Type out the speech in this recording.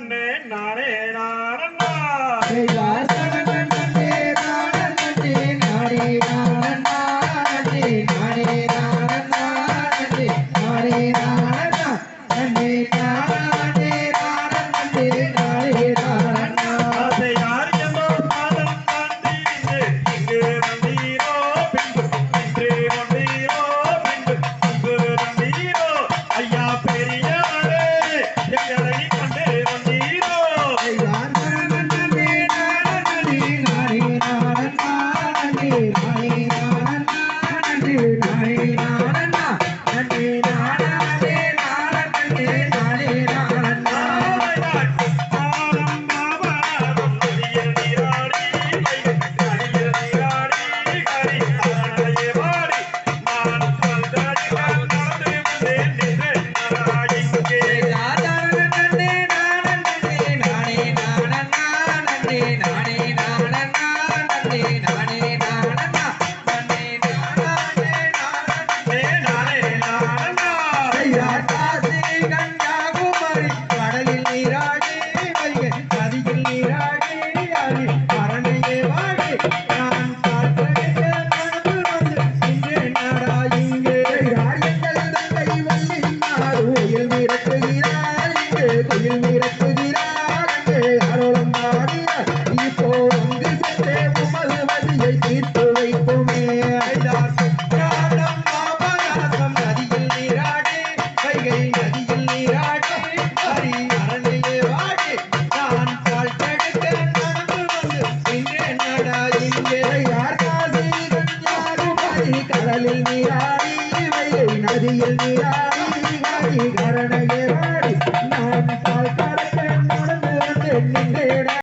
நாரணே நாரே நாரணா Thank you. நதியில் நீராடி நதியில் நீராடி கரணகிராடி